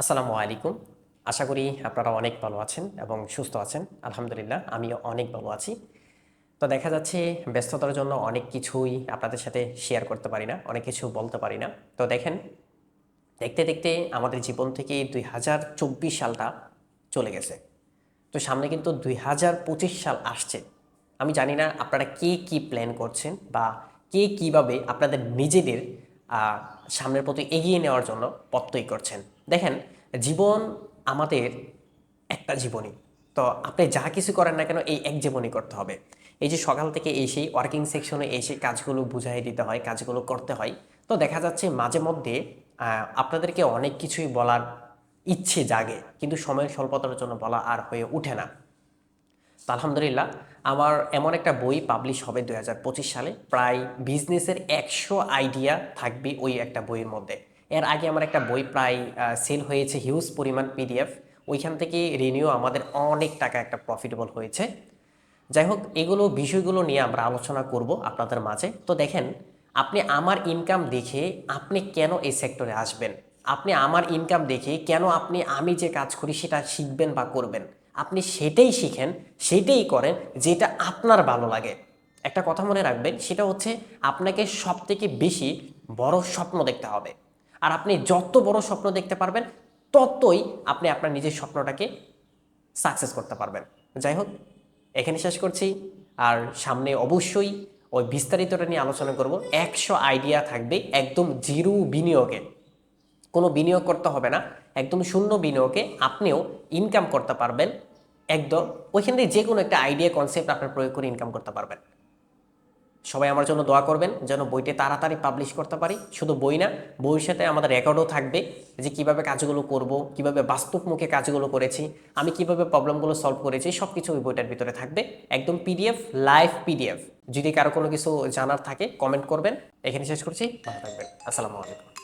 আসসালামু আলাইকুম। আশা করি আপনারা অনেক ভালো আছেন এবং সুস্থ আছেন। আলহামদুলিল্লাহ, আমিও অনেক ভালো আছি। তো দেখা যাচ্ছে ব্যস্ততার জন্য অনেক কিছুই আপনাদের সাথে শেয়ার করতে পারি না, অনেক কিছু বলতে পারি না। তো দেখেন, দেখতে দেখতে আমাদের জীবন থেকে দুই হাজার চব্বিশ সালটা চলে গেছে। তো সামনে কিন্তু দুই হাজার পঁচিশ সাল আসছে। আমি জানি না আপনারা কে কি প্ল্যান করছেন বা কে কীভাবে আপনাদের নিজেদের সামনের প্রতি এগিয়ে নেওয়ার জন্য পত্তই করছেন। দেখেন, জীবন আমাদের একটা জীবনী। তো আপনি যা কিছু করেন না কেন এই এক জীবনই করতে হবে। এই যে সকাল থেকে এসেই ওয়ার্কিং সেকশনে এসে কাজগুলো বুঝাই দিতে হয়, কাজগুলো করতে হয়। তো দেখা যাচ্ছে মাঝে মধ্যে আপনাদেরকে অনেক কিছুই বলার ইচ্ছে জাগে, কিন্তু সময়ের স্বল্পতার জন্য বলা আর হয়ে ওঠে না। আলহামদুলিল্লাহ, আমার এমন একটা বই পাবলিশ হবে দু হাজার পঁচিশ সালে। প্রায় বিজনেসের একশো আইডিয়া থাকবে ওই একটা বইয়ের মধ্যে। এর আগে আমার একটা বই প্রায় সেল হয়েছে হিউজ পরিমাণ পিডিএফ ওইখান থেকে রিনিউ আমাদের অনেক টাকা একটা প্রফিটেবল হয়েছে। যাই হোক, এগুলো বিষয়গুলো নিয়ে আমরা আলোচনা করব আপনাদের মাঝে। তো দেখেন, আপনি আমার ইনকাম দেখে আপনি কেন এই সেক্টরে আসবেন? আপনি আমার ইনকাম দেখে কেন আপনি আমি যে কাজ করি সেটা শিখবেন বা করবেন? আপনি সেটাই শিখেন, সেটাই করেন যেটা আপনার ভালো লাগে। একটা কথা মনে রাখবেন, সেটা হচ্ছে আপনাকে সব থেকে বেশি বড় স্বপ্ন দেখতে হবে। আর আপনি যত বড় স্বপ্ন দেখতে পারবেন, ততই আপনি আপনার নিজের স্বপ্নটাকে সাকসেস করতে পারবেন। যাই হোক, এখানে শেষ করছি। আর সামনে অবশ্যই ওই বিস্তারিতটা নিয়ে আলোচনা করব। একশো আইডিয়া থাকবে একদম জিরো বিনিয়োগে। কোনো বিনিয়োগ করতে হবে না, একদম শূন্য বিনিয়োগে আপনিও ইনকাম করতে পারবেন। একদম ওইখান থেকে যে কোনো একটা আইডিয়া কনসেপ্ট আপনার প্রয়োগ করে ইনকাম করতে পারবেন। সবাই আমার জন্য দোয়া করবেন যেন বইটি তাড়াতাড়ি পাবলিশ করতে পারি। শুধু বই না, বইয়ের সাথে আমাদের রেকর্ডও থাকবে যে কীভাবে কাজগুলো করব, কীভাবে বাস্তবমুখে কাজগুলো করেছি, আমি কীভাবে প্রবলেমগুলো সলভ করেছি সব কিছু ওই বইটার ভিতরে থাকবে। একদম পিডিএফ লাইভ পিডিএফ যদি কারও কোনো কিছু জানার থাকে কমেন্ট করবেন। এখানে শেষ করছি। ভালো থাকবেন। আসসালামু আলাইকুম।